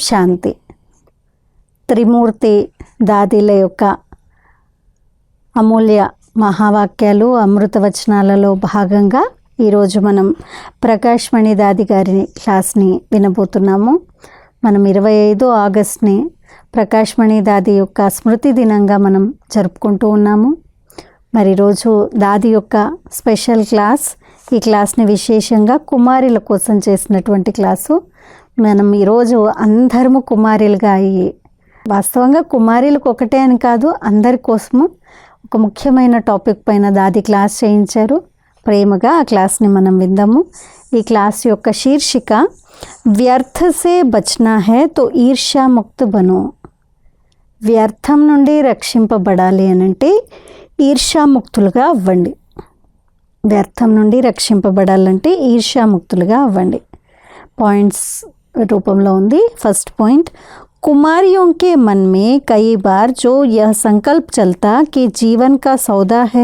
శాంతి. త్రిమూర్తి దాదిల యొక్క అమూల్య మహావాక్యాలు అమృతవచనాలలో భాగంగా ఈరోజు మనం ప్రకాష్మణి దాది గారి క్లాస్ని వినబోతున్నాము. మనం ఇరవై ఐదు ఆగస్ట్ని ప్రకాష్మణి దాది యొక్క స్మృతి దినంగా మనం జరుపుకుంటూ ఉన్నాము. మరి రోజు దాది యొక్క స్పెషల్ క్లాస్ ఈ క్లాస్ని విశేషంగా కుమారుల కోసం చేసినటువంటి క్లాసు. మనం ఈరోజు అందరము కుమారులుగా అయ్యి వాస్తవంగా కుమారులకు ఒకటే అని కాదు అందరి కోసము ఒక ముఖ్యమైన టాపిక్ పైన దాది క్లాస్ చేయించారు. ప్రేమగా ఆ క్లాస్ని మనం విందాము. ఈ క్లాస్ యొక్క శీర్షిక వ్యర్థ సే బచ్నా హే తో ఈర్ష్యా ముక్త బను. వ్యర్థం నుండి రక్షింపబడాలి అని అంటే ఈర్ష్యాముక్తులుగా అవ్వండి. వ్యర్థం నుండి రక్షింపబడాలంటే ఈర్ష్యాముక్తులుగా అవ్వండి. పాయింట్స్ రూపంలో ఉంది ఫస్ట్ పాయింట్ कुमारियों के मन में कई बार जो यह संकल्प चलता कि जीवन का सौदा है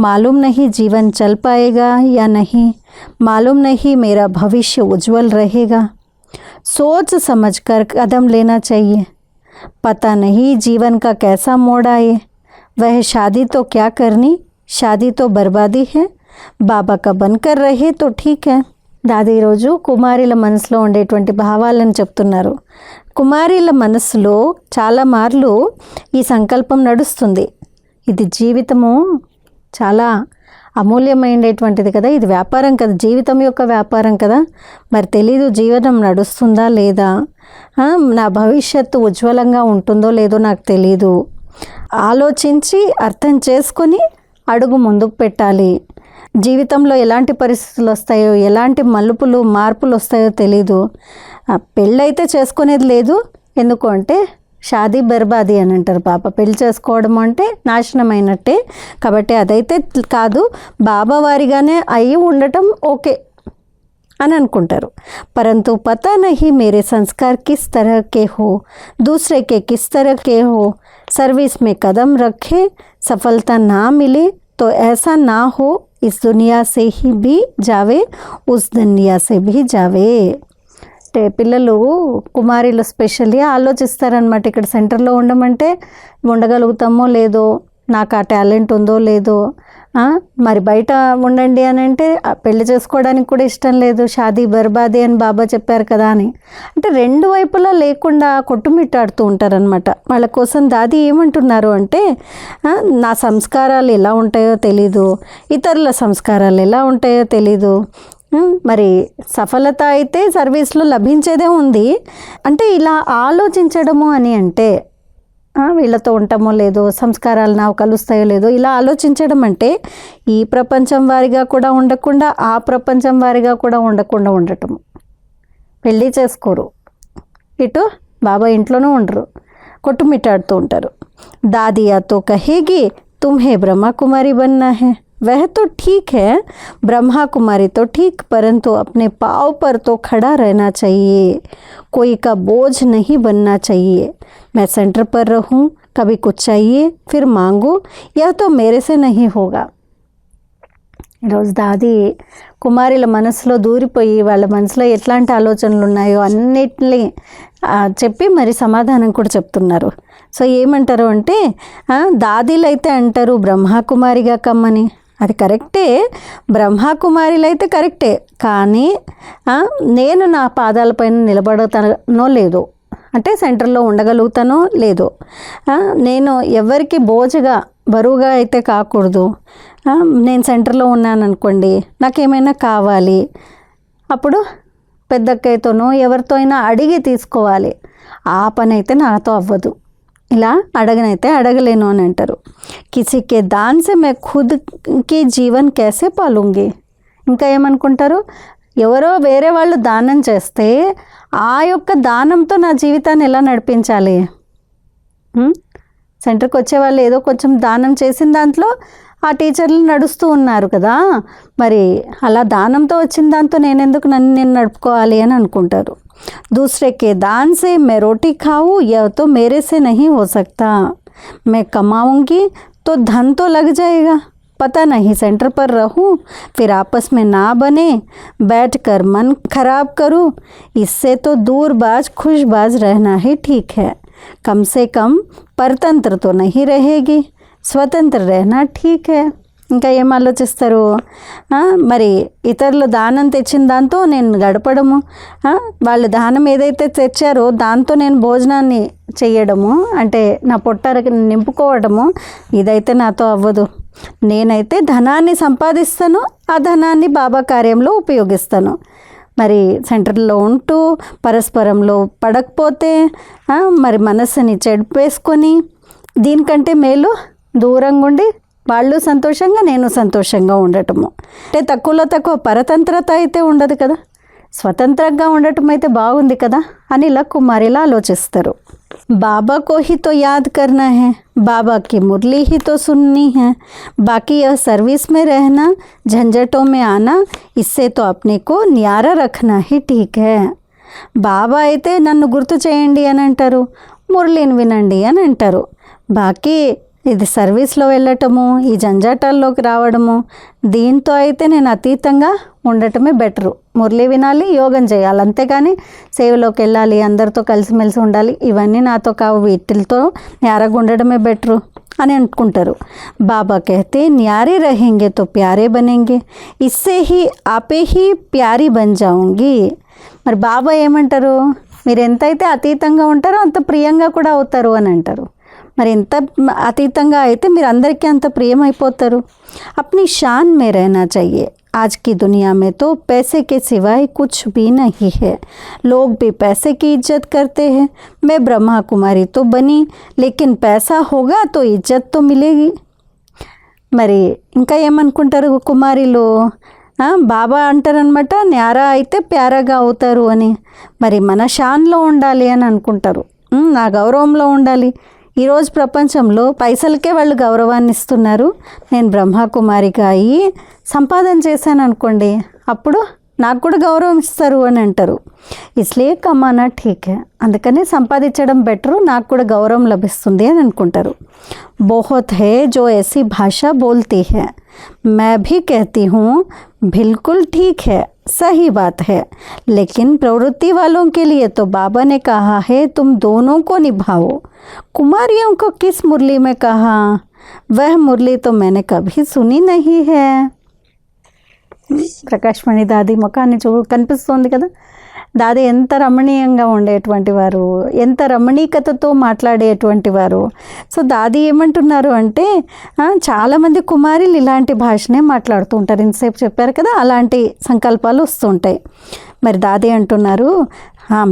मालूम नहीं जीवन चल पाएगा या नहीं मालूम नहीं मेरा भविष्य उज्जवल रहेगा सोच समझकर कदम लेना चाहिए पता नहीं जीवन का कैसा मोड़ आए वह शादी तो क्या करनी शादी तो बर्बादी है బాబా కా బన్కర్ రహే తో ఠీక్ హై దాది ఈరోజు కుమారిల మనసులో ఉండేటువంటి భావాలను చెప్తున్నారు. కుమారిల మనసులో చాలా మార్లు ఈ సంకల్పం నడుస్తుంది. ఇది జీవితము చాలా అమూల్యమైనటువంటిది కదా? ఇది వ్యాపారం కదా? జీవితం యొక్క వ్యాపారం కదా? మరి తెలీదు జీవనం నడుస్తుందా లేదా? నా భవిష్యత్తు ఉజ్వలంగా ఉంటుందో లేదో నాకు తెలీదు. ఆలోచించి అర్థం చేసుకొని అడుగు ముందుకు పెట్టాలి. జీవితంలో ఎలాంటి పరిస్థితులు వస్తాయో ఎలాంటి మలుపులు మార్పులు వస్తాయో తెలీదు. పెళ్ళైతే చేసుకునేది లేదు. ఎందుకు అంటే షాదీ బర్బాది అని అంటారు పాప. పెళ్ళి చేసుకోవడం అంటే నాశనం అయినట్టే కాబట్టి అదైతే కాదు బాబావారిగానే అయి ఉండటం ఓకే అని అనుకుంటారు. పరంతు పతా నహి మేరే సంస్కార్ కిస్ తర కే హో దూసరే కే కిస్ తర కే హో సర్వీస్ మే కదం రఖే సఫలత నా మిలే తో ఏసా నా హో इस दुनिया से ही भी जावे उस दुनिया से भी जावे అంటే పిల్లలు కుమారులు స్పెషల్లీ ఆలోచిస్తారనమాట ఇక్కడ సెంటర్లో ఉండమంటే ఉండగలుగుతామో లేదో నాకు ఆ టాలెంట్ ఉందో లేదో ఆ, మరి బయట ఉండండి అని అంటే పెళ్ళి చేసుకోవడానికి కూడా ఇష్టం లేదు. షాదీ బర్బాదీ అని బాబా చెప్పారు కదా అని. అంటే రెండు వైపులా లేకుండా కొట్టుమిట్టాడుతూ ఉంటారనమాట వాళ్ళ కోసం దాది ఏమంటున్నారు అంటే నా సంస్కారాలు ఎలా ఉంటాయో తెలీదు. ఇతరుల సంస్కారాలు ఎలా ఉంటాయో తెలీదు. మరి సఫలత అయితే సర్వీస్లో లభించేదే ఉంది. అంటే ఇలా ఆలోచించడము అని అంటే వీళ్ళతో ఉంటామో లేదో సంస్కారాలు నాకు కలుస్తాయో లేదో ఇలా ఆలోచించడం అంటే ఈ ప్రపంచం వారిగా కూడా ఉండకుండా ఆ ప్రపంచం వారిగా కూడా ఉండకుండా ఉండటం పెళ్ళి చేసుకోరు. ఇటు బాబా ఇంట్లోనూ ఉండరు. కొట్టుమిట్టాడుతూ ఉంటారు. దాదియాతో కహేగి తుమ్హే బ్రహ్మకుమారి బన్నా హే वह तो ठीक है ब्रह्मा कुमारी तो ठीक परंतु अपने पाँव पर तो खड़ा रहना चाहिए कोई का बोझ नहीं बनना चाहिए मैं सेंटर पर रहूं कभी कुछ चाहिए फिर मांगू यह तो मेरे से नहीं होगा ఈరోజు దాది కుమారుల మనసులో దూరిపోయి వాళ్ళ మనసులో ఎట్లాంటి ఆలోచనలు ఉన్నాయో అన్నిటిని ఆ, చెప్పి మరి సమాధానం కూడా చెప్తున్నారు సో ఏమంటారు అంటే ఆ, దాదీలు అయితే అంటారు బ్రహ్మకుమారిగా కమ్మని అది కరెక్టే. బ్రహ్మకుమారిలు అయితే కరెక్టే. కానీ నేను నా పాదాలపైన నిలబడతానో లేదో అంటే సెంటర్లో ఉండగలుగుతానో లేదో నేను ఎవరికి బోజుగా బరువుగా అయితే కాకూడదు. నేను సెంటర్లో ఉన్నాను అనుకోండి నాకేమైనా కావాలి. అప్పుడు పెద్దక్కయ్యతోనో ఎవరితో అయినా అడిగి తీసుకోవాలి. ఆ పని అయితే నాతో అవ్వదు. ఇలా అడగనైతే అడగలేను అని అంటారు. కిసికే దాన్ మే ఖుద్కి జీవన్ కేసే పాలుంగి? ఇంకా ఏమనుకుంటారు? ఎవరో వేరే వాళ్ళు దానం చేస్తే ఆ యొక్క దానంతో నా జీవితాన్ని ఎలా నడిపించాలి? సెంటర్కి వచ్చే వాళ్ళు ఏదో కొంచెం దానం చేసిన దాంట్లో ఆ టీచర్లు నడుస్తూ ఉన్నారు కదా. మరి అలా దానంతో వచ్చిన దాంతో నేను ఎందుకు నన్ను నేను నడుపుకోవాలి అని అనుకుంటారు. दूसरे के दान से मैं रोटी खाऊं, यह तो मेरे से नहीं हो सकता। मैं कमाऊँगी तो धन तो लग जाएगा। पता नहीं, सेंटर पर रहूँ, फिर आपस में ना बने बैठ कर मन खराब करूँ, इससे तो दूरबाज खुशबाज रहना ही ठीक है। कम से कम परतंत्र तो नहीं रहेगी, स्वतंत्र रहना ठीक है। ఇంకా ఏం ఆలోచిస్తారు? మరి ఇతరులు దానం తెచ్చిన దాంతో నేను గడపడము. వాళ్ళు దానం ఏదైతే తెచ్చారో దాంతో నేను భోజనాన్ని చేయడము అంటే నా పొట్ట నింపుకోవడము. ఇదైతే నాతో అవ్వదు. నేనైతే ధనాన్ని సంపాదిస్తాను ఆ ధనాన్ని బాబా కార్యంలో ఉపయోగిస్తాను. మరి సెంటర్లో ఉంటూ పరస్పరంలో పడకపోతే మరి మనస్సుని చెడిపేసుకొని దీనికంటే మేలు దూరంగా ఉండి వాళ్ళు సంతోషంగా నేను సంతోషంగా ఉండటము. అంటే తక్కువలో తక్కువ పరతంత్రత అయితే ఉండదు కదా. స్వతంత్రంగా ఉండటం అయితే బాగుంది కదా అని ఇలా కుమారిలా ఆలోచిస్తారు. బాబా కోహితో యాద్ కర్నా హే బాబాకి మురళీ హితో సున్ని హే బాకీ సర్వీస్ మే రహనా జంజటో మే ఆనా ఇస్సే తో అప్నే కో న్యారా రఖనా హి ఠీక్ హే. బాబా అయితే నన్ను గుర్తు చేయండి అని అంటారు మురళిని వినండి అని అంటారు. బాకీ ఇది సర్వీస్లో వెళ్ళటము ఈ జంజాటాల్లోకి రావడము దీంతో అయితే నేను అతీతంగా ఉండటమే బెటరు. మురళి వినాలి యోగం చేయాలి. అంతేగాని సేవలోకి వెళ్ళాలి అందరితో కలిసిమెలిసి ఉండాలి ఇవన్నీ నాతో కావు వీటితో నేరగా ఉండడమే బెటరు అని అనుకుంటారు. బాబా కహతే న్యారే రహేంగే తో ప్యారే బనేంగే ఇస్సే హీ ఆపే హీ ప్యారీ బన్ జాంగి మరి బాబా ఏమంటారు? మీరు ఎంతైతే అతీతంగా ఉంటారో అంత ప్రియంగా కూడా అవుతారు అని అంటారు. మరి ఎంత అతీతంగా అయితే మీరు అందరికీ అంత ప్రియమైపోతారు अपनी शान में रहना चाहिए आज की दुनिया में तो पैसे के सिवाय कुछ भी नहीं है लोग भी पैसे की इज्जत करते हैं मैं ब्रह्मा कुमारी तो बनी लेकिन पैसा होगा तो इज्जत तो मिलेगी మరి ఇంకా ఏమనుకుంటారు కుమారిలు ఆ, బాబా అంటారనమాట న్యారా అయితే ప్యారాగా అవుతారు అని మరి మన షాన్లో ఉండాలి అని అనుకుంటారు ఉమ్, నా గౌరవంలో ఉండాలి ఈరోజు ప్రపంచంలో పైసలకే వాళ్ళు గౌరవాన్ని ఇస్తున్నారు. నేను బ్రహ్మకుమారిగా అయ్యి సంపాదన చేశాను అనుకోండి అప్పుడు నాకు కూడా గౌరవం ఇస్తారు అని అంటారు. ఇస్లే కమానా ఠీక్ అందుకనే సంపాదించడం బెటరు నాకు కూడా గౌరవం లభిస్తుంది అని అనుకుంటారు. బహుత్ హే జో ఏసీ భాష బోల్తీ హే. మే భీ కహతీ హూ బిల్కుల్ ఠీక్ హే. सही बात है लेकिन प्रवृत्ति वालों के लिए तो बाबा ने कहा है तुम दोनों को निभाओ कुमारियों को किस मुरली में कहा वह मुरली तो मैंने कभी सुनी नहीं है ప్రకాశ్మణి దాది ముఖాన్ని చూ కనిపిస్తుంది కదా దాది ఎంత రమణీయంగా ఉండేటువంటి వారు ఎంత రమణీకతతో మాట్లాడేటువంటి వారు. సో దాది ఏమంటున్నారు అంటే చాలామంది కుమారులు ఇలాంటి భాషనే మాట్లాడుతూ ఉంటారు. ఇంతసేపు చెప్పారు కదా అలాంటి సంకల్పాలు వస్తుంటాయి. మరి దాది అంటున్నారు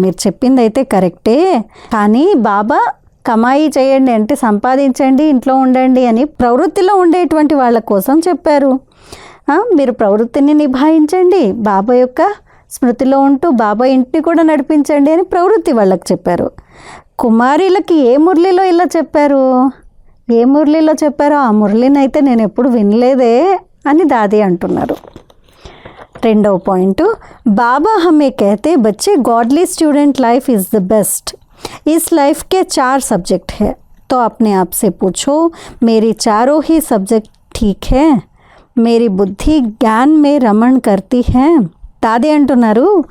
మీరు చెప్పింది అయితే కరెక్టే కానీ బాబా కమాయి చేయండి అంటే సంపాదించండి ఇంట్లో ఉండండి అని ప్రవృత్తిలో ఉండేటువంటి వాళ్ళ కోసం చెప్పారు. మీరు ప్రవృత్తిని నిభాయించండి బాబా యొక్క స్మృతిలో ఉంటూ బాబా ఇంటిని కూడా నడిపించండి అని ప్రవృత్తి వాళ్ళకి చెప్పారు కుమారీలకి ఏ మురళిలో ఇలా చెప్పారు ఏ మురళిలో చెప్పారో ఆ మురళిని అయితే నేను ఎప్పుడు వినలేదే అని దాది అంటున్నారు రెండవ పాయింట్ बाबा हमें कहते बच्चे godly student life is the best इस लाइफ के चार सब्जेक्ट है तो अपने आप से पूछो मेरी चारों ही सब्जेक्ट ठीक है मेरी बुद्धि ज्ञान में रमण करती है తాదే అంటున్నారు.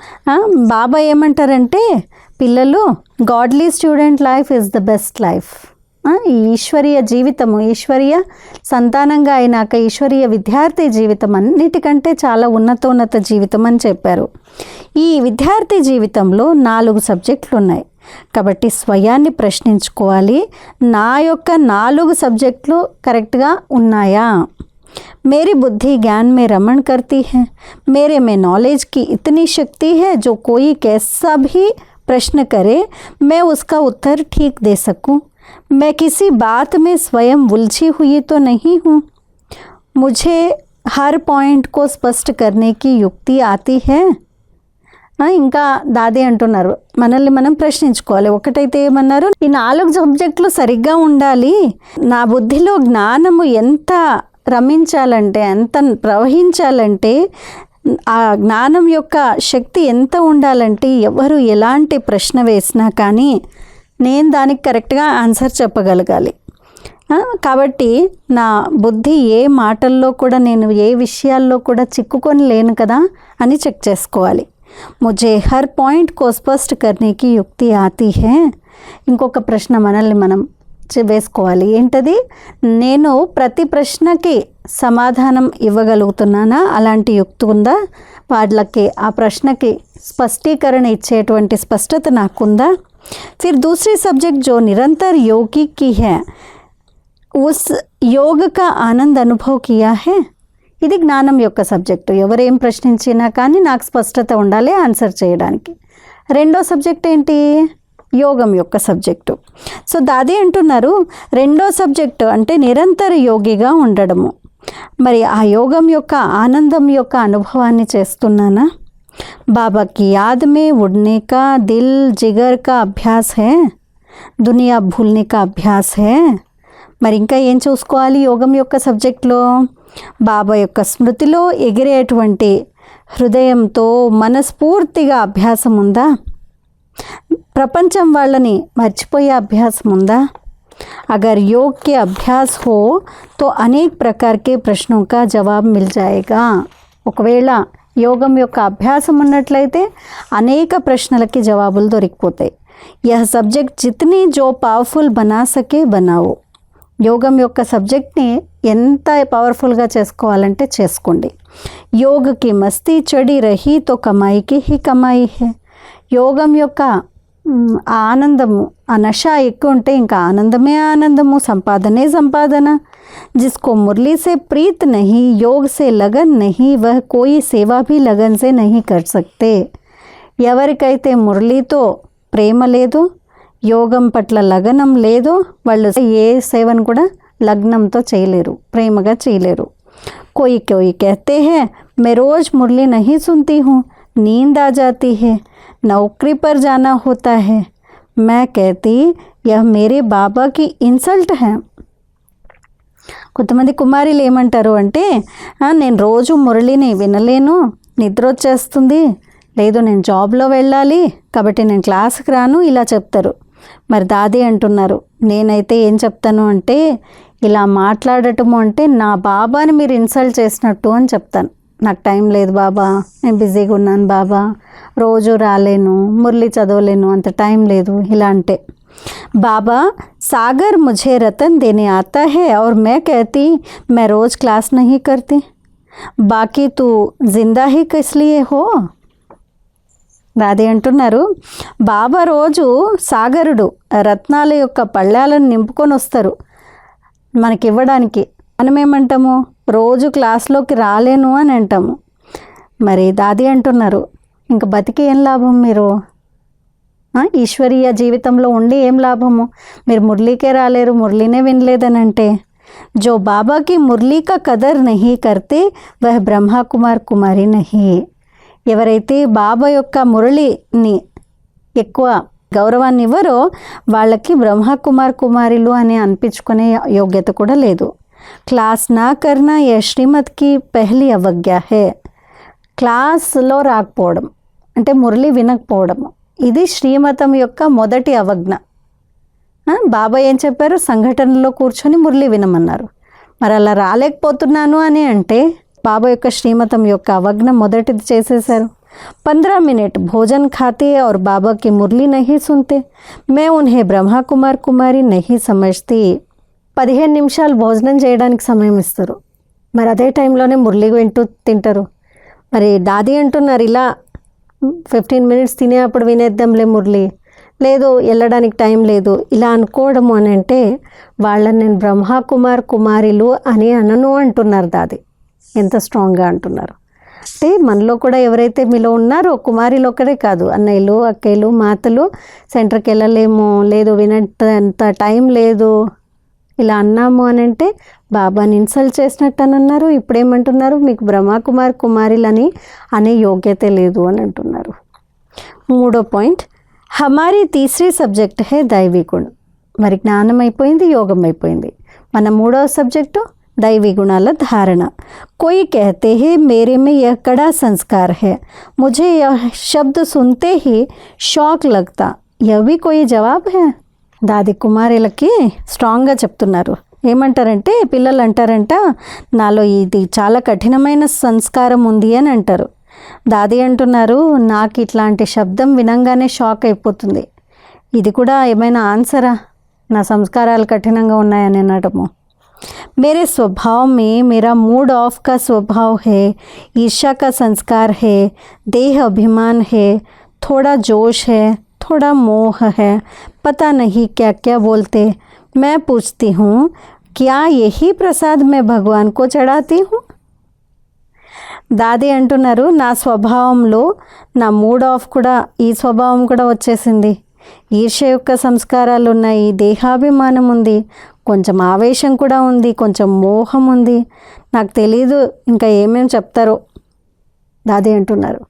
బాబా ఏమంటారంటే పిల్లలు godly student life is the best life ఈ ఈశ్వరీయ జీవితము ఈశ్వరీయ సంతానంగా అయినాక ఈశ్వరీయ విద్యార్థి జీవితం అన్నిటికంటే చాలా ఉన్నతోన్నత జీవితం అని చెప్పారు. ఈ విద్యార్థి జీవితంలో నాలుగు సబ్జెక్టులు ఉన్నాయి. కాబట్టి స్వయాన్ని ప్రశ్నించుకోవాలి. నా యొక్క నాలుగు సబ్జెక్టులు కరెక్ట్గా ఉన్నాయా? मेरी बुद्धि ज्ञान में रमण करती है मेरे में नॉलेज की इतनी शक्ति है जो कोई कैसा भी प्रश्न करे मैं उसका उत्तर ठीक दे सकूं मैं किसी बात में स्वयं उलझी हुई तो नहीं हूँ मुझे हर पॉइंट को स्पष्ट करने की युक्ति आती है ఆ, ఇంకా దాది అంటున్నారు మనల్ని మనం ప్రశ్నించుకోవాలి ఒకటైతే ఏమన్నారు ఈ నాలుగు సబ్జెక్టులు సరిగ్గా ఉండాలి నా బుద్ధిలో జ్ఞానము ఎంత రమించాలంటే ఎంత ప్రవహించాలంటే ఆ జ్ఞానం యొక్క శక్తి ఎంత ఉండాలంటే ఎవరు ఎలాంటి ప్రశ్న వేసినా కానీ నేను దానికి కరెక్ట్గా ఆన్సర్ చెప్పగలగాలి. కాబట్టి నా బుద్ధి ఏ మాటల్లో కూడా నేను ఏ విషయాల్లో కూడా చిక్కుకొని లేను కదా అని చెక్ చేసుకోవాలి. ముజే హర్ పాయింట్ కో కర్నీకి కర్నేకి యుక్తి ఆతి హే. ఇంకొక ప్రశ్న మనల్ని మనం వేసుకోవాలి. ఏంటది? నేను ప్రతి ప్రశ్నకి సమాధానం ఇవ్వగలుగుతున్నానా? అలాంటి యుక్తి ఉందా? వాళ్ళకి ఆ ప్రశ్నకి స్పష్టీకరణ ఇచ్చేటువంటి స్పష్టత నాకుందా? ఫిర్ దూసరీ సబ్జెక్ట్ జో నిరంతర యోగి की है ఉస్ యోగ కా ఆనంద్ అనుభవ్ కియా హే? ఇది జ్ఞానం యొక్క సబ్జెక్టు. ఎవరేం ప్రశ్నించినా కానీ నాకు స్పష్టత ఉండాలి ఆన్సర్ చేయడానికి. రెండో సబ్జెక్ట్ ఏంటి? యోగం యొక్క సబ్జెక్టు సో దాది అంటున్నారు రెండో సబ్జెక్టు అంటే నిరంతర యోగిగా ఉండడము మరి ఆ యోగం యొక్క ఆనందం యొక్క అనుభవాన్ని చేస్తున్నానా बाबा की याद में उड़ने का दिल जिगर का अभ्यास है దునియా భూల్ని కా అభ్యాస్ హే మరి ఇంకా ఏం చూసుకోవాలి యోగం యొక్క సబ్జెక్ట్లో బాబా యొక్క స్మృతిలో ఎగిరేటువంటి హృదయంతో మనస్ఫూర్తిగా అభ్యాసం ఉందా ప్రపంచం వాళ్ళని మర్చిపోయే అభ్యాసం ఉందా अगर योग के अभ्यास हो तो अनेक प्रकार के प्रश्नों का जवाब मिल जाएगा ఒకవేళ యోగం యొక్క అభ్యాసం ఉన్నట్లయితే అనేక ప్రశ్నలకి జవాబులు దొరికిపోతాయి యహ సబ్జెక్ట్ జితనీ జో పవర్ఫుల్ బనా సకే బనావు యోగం యొక్క సబ్జెక్ట్ని ఎంత పవర్ఫుల్గా చేసుకోవాలంటే చేసుకోండి యోగకి మస్తీ చెడి రహి తో కమాయికి హి కమాయి హే యోగం యొక్క మ్, ఆ ఆనందము ఆ నష ఎక్కువ ఉంటే ఇంకా ఆనందమే ఆనందము సంపాదనే సంపాదన जिसको मुरली से प्रीत नहीं योग से लगन नहीं वह कोई सेवा भी लगन से नहीं कर सकते ఎవరికైతే మురళితో ప్రేమ లేదు యోగం పట్ల లగనం లేదో వాళ్ళు ఏ సేవను కూడా లగ్నంతో చేయలేరు ప్రేమగా చేయలేరు कोई कोई कहते हैं मैं रोज़ मुरली नहीं सुनती हूँ नींद आ जाती है नौकरी पर जाना होता है मैं कहती यह मेरे बाबा की इंसल्ट है కొంతమంది కుమారులు ఏమంటారు అంటే "ఆ, నేను రోజు మురళిని వినలేను నిద్ర వచ్చేస్తుంది లేదు నేను జాబ్లో వెళ్ళాలి కాబట్టి నేను క్లాస్కి రాను ఇలా చెప్తారు మరి దాది అంటున్నారు నేనైతే ఏం చెప్తాను అంటే ఇలా మాట్లాడటము అంటే నా బాబాని మీరు ఇన్సల్ట్ చేసినట్టు అని చెప్తాను నాకు టైం లేదు బాబా నేను బిజీగా ఉన్నాను బాబా రోజు రాలేను మురళి చదవలేను అంత టైం లేదు ఇలా అంటే बाबा सागर मुझे रतन देने आता है और मैं कहती मैं रोज़ क्लास नहीं करती बाकी तू जिंदा ही किस लिए हो రాధే అంటున్నారు బాబా రోజు సాగరుడు రత్నాల యొక్క పళ్ళాలను నింపుకొని వస్తారు మనకి మనం ఏమంటాము రోజు క్లాస్లోకి రాలేను అని అంటాము. మరి దాది అంటున్నారు ఇంక బతికి ఏం లాభం మీరు? ఈశ్వరీయ జీవితంలో ఉండి ఏం లాభము? మీరు మురళీకే రాలేరు మురళీనే వినలేదని అంటే జో బాబాకి మురళీ కా కదర్ నహీ కర్తే వహ్ బ్రహ్మ కుమార్ కుమారి నహీ. ఎవరైతే బాబా యొక్క మురళిని ఎక్కువ గౌరవాన్ని ఇవ్వరో వాళ్ళకి బ్రహ్మ కుమార్ కుమారిలు అని అనిపించుకునే యోగ్యత కూడా లేదు. క్లాస్ నా కర్నా యా శ్రీమత్కి పెహ్లీ అవజ్ఞ హే క్లాస్లో రాకపోవడం అంటే మురళి వినకపోవడం ఇది శ్రీమతం యొక్క మొదటి అవజ్ఞ ఆ, బాబా ఏం చెప్పారు సంఘటనలో కూర్చొని మురళి వినమన్నారు మరి అలా రాలేకపోతున్నాను అని అంటే బాబా యొక్క శ్రీమతం యొక్క అవజ్ఞ మొదటిది చేసేశారు पंद्रह मिनट भोजन खाते और बाबा की मुरली नहीं सुनते मैं उन्हें ब्रह्मा कुमार कुमारी नहीं समझती పదిహేను నిమిషాలు భోజనం చేయడానికి సమయం ఇస్తారు. మరి అదే టైంలోనే మురళి వింటూ తింటారు. మరి దాది అంటున్నారు ఇలా ఫిఫ్టీన్ మినిట్స్ తినే అప్పుడు వినేద్దాంలే మురళి. లేదు వెళ్ళడానికి టైం లేదు. ఇలా అనుకోవడము అని అంటే వాళ్ళని నేను బ్రహ్మకుమార్ కుమారిలు అని అనను అంటున్నారు దాది. ఎంత స్ట్రాంగ్గా అంటున్నారు. అంటే మనలో కూడా ఎవరైతే మీలో ఉన్నారో కుమారిలు ఒక్కడే కాదు అన్నయ్యలు అక్కయ్యలు మాతలు సెంటర్కి వెళ్ళలేము. లేదు వినంత టైం లేదు. ఇలా అన్నాము అని అంటే బాబాని ఇన్సల్ట్ చేసినట్టు అని అన్నారు ఇప్పుడేమంటున్నారు మీకు బ్రహ్మకుమార్ కుమారిలని అనే యోగ్యత లేదు అని అంటున్నారు మూడో పాయింట్ హమారీ తీసరీ సబ్జెక్ట్ హే దైవీ గుణం మరి జ్ఞానం అయిపోయింది యోగం అయిపోయింది మన మూడవ సబ్జెక్టు दैवी गुणाला धारणा कोई कहते हैं मेरे में यह कड़ा संस्कार है मुझे यह शब्द सुनते ही షాక్ लगता यह भी कोई जवाब है దాది కుమారులకి స్ట్రాంగ్గా చెప్తున్నారు ఏమంటారంటే పిల్లలు అంటారంట నాలో ఇది చాలా కఠినమైన సంస్కారం ఉంది అని అంటారు దాది అంటున్నారు నాకు ఇట్లాంటి శబ్దం వినంగానే షాక్ అయిపోతుంది ఇది కూడా ఏమైనా ఆన్సరా నా సంస్కారాలు కఠినంగా ఉన్నాయని అనటము मेरे स्वभाव में मेरा मूड ऑफ का स्वभाव है ईर्ष्या का संस्कार है देह अभिमान है थोड़ा जोश है थोड़ा मोह है पता नहीं क्या क्या बोलते मैं पूछती हूँ क्या यही प्रसाद मैं भगवान को चढ़ाती हूँ దాది అంటున్నారు నా స్వభావంలో నా మూడ్ ఆఫ్ కూడా ఈ స్వభావం కూడా వచ్చేసింది ఈర్ష్య యొక్క సంస్కారాలు ఉన్నాయి దేహాభిమానం ఉంది కొంచెం ఆవేశం కూడా ఉంది కొంచెం మోహం ఉంది నాకు తెలీదు ఇంకా ఏమేమి చెప్తారో దాది అంటున్నారు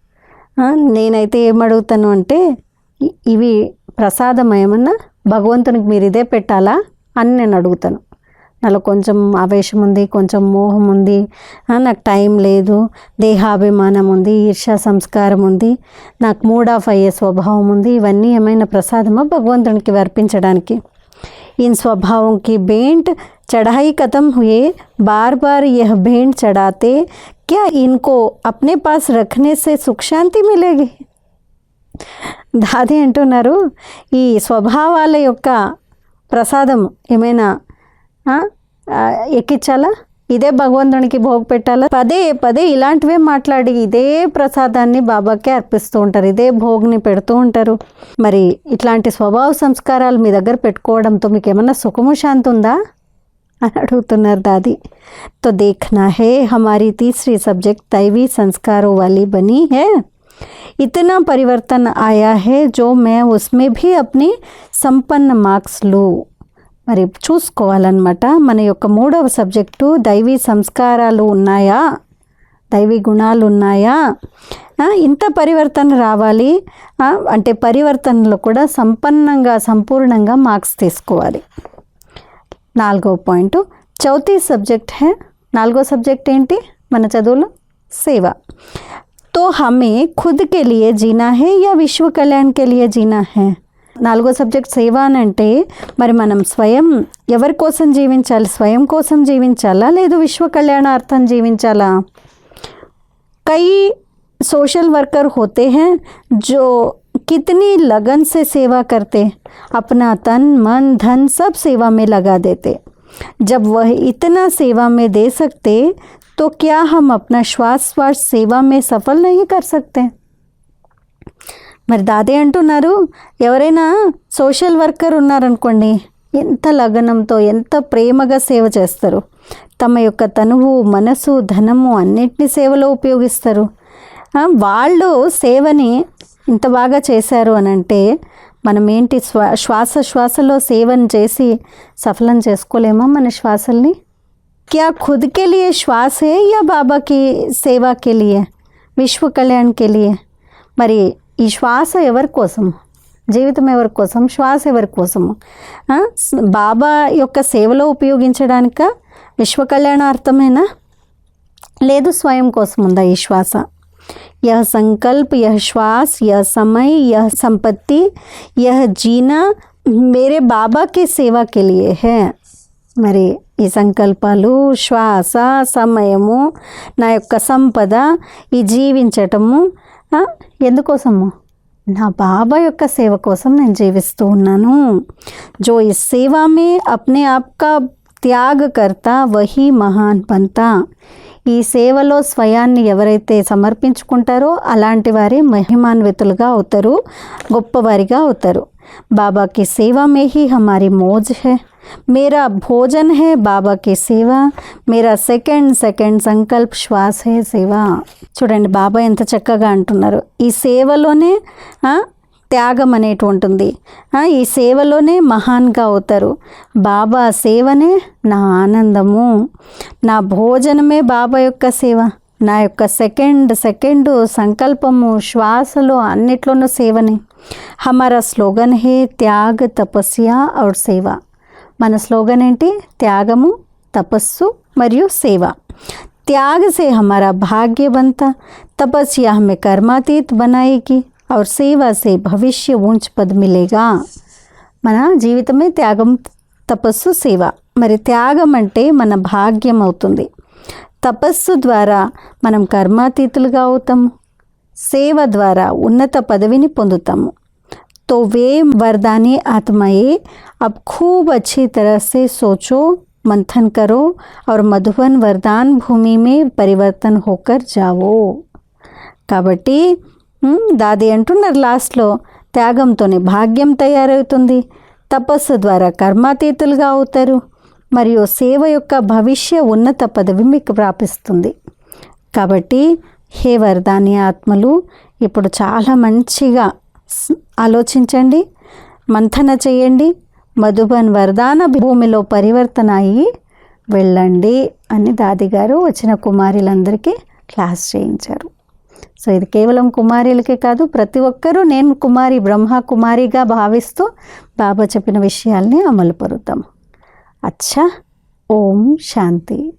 "ఆ, నేనైతే ఏం అడుగుతాను అంటే ఇ- ఇవి ప్రసాదం ఏమన్నా భగవంతునికి మీరు ఇదే పెట్టాలా అని నేను అడుగుతాను నాలో కొంచెం ఆవేశం ఉంది కొంచెం మోహం ఉంది ఆ, నాకు టైం లేదు దేహాభిమానం ఉంది ఈర్ష్యా సంస్కారం ఉంది నాకు మూడ్ ఆఫ్ అయ్యే స్వభావం ఉంది ఇవన్నీ ఏమైనా ప్రసాదమా భగవంతునికి అర్పించడానికి इन स्वभावों की भेंट चढ़ाई खत्म हुए बार बार यह भेंट चढ़ाते क्या इनको अपने पास रखने से सुख शांति मिलेगी దాది అంటున్నారు ఈ స్వభావాల యొక్క ప్రసాదం ఏమైనా ఎక్కించాలా? ఇదే భగవంతునికి భోగ పెట్టాలా? పదే పదే ఇలాంటివే మాట్లాడి ఇదే ప్రసాదాన్ని బాబాకే అర్పిస్తూ ఉంటారు ఇదే భోగ్ని పెడుతూ ఉంటారు. మరి ఇట్లాంటి స్వభావ సంస్కారాలు మీ దగ్గర పెట్టుకోవడంతో మీకు ఏమన్నా సుఖము శాంతి ఉందా? అని అడుగుతున్నారు దాది. తో దేఖ్నా హే హమారీ తీసరి సబ్జెక్ట్ దైవీ సంస్కారం వాలి బనీ హే. इतना परिवर्तन आया है जो मैं उसमें भी अपनी సంపన్న మార్క్స్ లూ మరి చూసుకోవాలన్నమాట మన యొక్క మూడవ సబ్జెక్టు దైవీ సంస్కారాలు ఉన్నాయా దైవీ గుణాలు ఉన్నాయా ఆ, ఇంత పరివర్తన రావాలి ఆ, అంటే పరివర్తనలో కూడా సంపన్నంగా సంపూర్ణంగా మార్క్స్ తీసుకోవాలి నాలుగో పాయింట్ చౌతీ సబ్జెక్ట్ హే నాలుగో సబ్జెక్ట్ ఏంటి మన చదువులో సేవ तो हमें खुद के लिए जीना है या विश्व कल्याण के लिए जीना है నాలుగో సబ్జెక్ట్ సేవ అని అంటే మరి మనం స్వయం ఎవరి కోసం జీవించాలి స్వయం కోసం జీవించాలా లేదు విశ్వ కళ్యాణార్థం జీవించాలా कई सोशल वर्कर होते हैं जो कितनी लगन से सेवा करते अपना तन मन धन सब सेवा में लगा देते जब वह इतना सेवा में दे सकते तो क्या हम अपना श्वास श्वास सेवा में सफल नहीं कर सकते మరి దాదే అంటున్నారు ఎవరైనా సోషల్ వర్కర్ ఉన్నారనుకోండి ఎంత లగనంతో ఎంత ప్రేమగా సేవ చేస్తారు తమ యొక్క తనువు మనసు ధనము అన్నిటినీ సేవలో ఉపయోగిస్తారు ఆ, వాళ్ళు సేవని ఇంత బాగా చేశారు అని అంటే మనం ఏంటి శ్వా శ్వాస శ్వాసలో సేవను చేసి సఫలం చేసుకోలేమా మన శ్వాసల్ని क्या खुद के लिए श्वास है या बाबा की सेवा के लिए విశ్వ కళ్యాణ్ के लिए మరి ఈ శ్వాస ఎవరి కోసం జీవితం ఎవరి కోసం శ్వాస ఎవరి కోసము ఆ, స- బాబా యొక్క సేవలో ఉపయోగించడానిక విశ్వ కళ్యాణార్థమేనా లేదు స్వయం కోసం ఉందా ఈ శ్వాస यह संकल्प यह श्वास यह समय यह संपत्ति यह जीना मेरे बाबा की सेवा के लिए है మరి ఈ సంకల్పాలు శ్వాస సమయము నా యొక్క సంపద ఈ జీవించటము ఎందుకోసము? నా బాబా యొక్క సేవ కోసం నేను జీవిస్తూ ఉన్నాను. జో ఈ సేవామే అప్నే ఆప్కా త్యాగ కర్త వహీ మహాన్ పంత. ఈ సేవలో స్వయాన్ని ఎవరైతే సమర్పించుకుంటారో అలాంటి వారే మహిమాన్వితులుగా అవుతారు గొప్పవారిగా అవుతారు. బాబాకి సేవా మే హీ హమారి మోజ్ హే. मेरा भोजन है बाबा की सेवा मेरा సెకండ్ సెకండ్ సంకల్ప్ శ్వాస హే సేవ చూడండి బాబా ఎంత చక్కగా అంటున్నారు ఈ సేవలోనే ఆ, త్యాగం అనేటువంటిది ఆ, ఈ సేవలోనే మహాన్గా అవుతారు బాబా సేవనే నా ఆనందము నా భోజనమే బాబా యొక్క సేవ నా యొక్క సెకండ్ సెకండ్ సంకల్పము శ్వాసలో అన్నిట్లోనూ సేవనే హమారా స్లోగన్ హే త్యాగ్ తపస్య ఔర్ సేవ మన స్లోగన్ ఏంటి త్యాగము తపస్సు మరియు సేవ त्याग से हमारा भाग्य बनता तपस्या हमें कर्मातीत बनाएगी और सेवा से भविष्य ऊंच पद मिलेगा మన జీవితమే త్యాగం తపస్సు సేవ మరి త్యాగం అంటే మన భాగ్యం అవుతుంది తపస్సు ద్వారా మనం కర్మాతీతులుగా అవుతాము సేవ ద్వారా ఉన్నత పదవిని పొందుతాము तो वे वरदानी आत्माएं अब खूब अच्छी तरह से सोचो मंथन करो और मधुबन वरदान भूमि में परिवर्तन होकर जाओ కాబట్టి ఉమ్, దాది అంటున్నారు లాస్ట్లో త్యాగంతోనే భాగ్యం తయారవుతుంది తపస్సు ద్వారా కర్మాతీతులుగా అవుతారు మరియు సేవ యొక్క భవిష్య ఉన్నత పదవి మీకు ప్రాపిస్తుంది కాబట్టి హే వరదాని ఆత్మలు ఇప్పుడు చాలా మంచిగా స్- ఆలోచించండి మంథన చేయండి మధుబన్ వరదాన భూమిలో పరివర్తన అయ్యి వెళ్ళండి అని దాదిగారు వచ్చిన కుమారులందరికీ క్లాస్ చేయించారు. సో ఇది కేవలం కుమారులకే కాదు ప్రతి ఒక్కరూ నేను కుమారి బ్రహ్మ కుమారిగా భావిస్తూ బాబా చెప్పిన విషయాల్ని అమలు పరుద్దాం. అచ్చా ఓం శాంతి.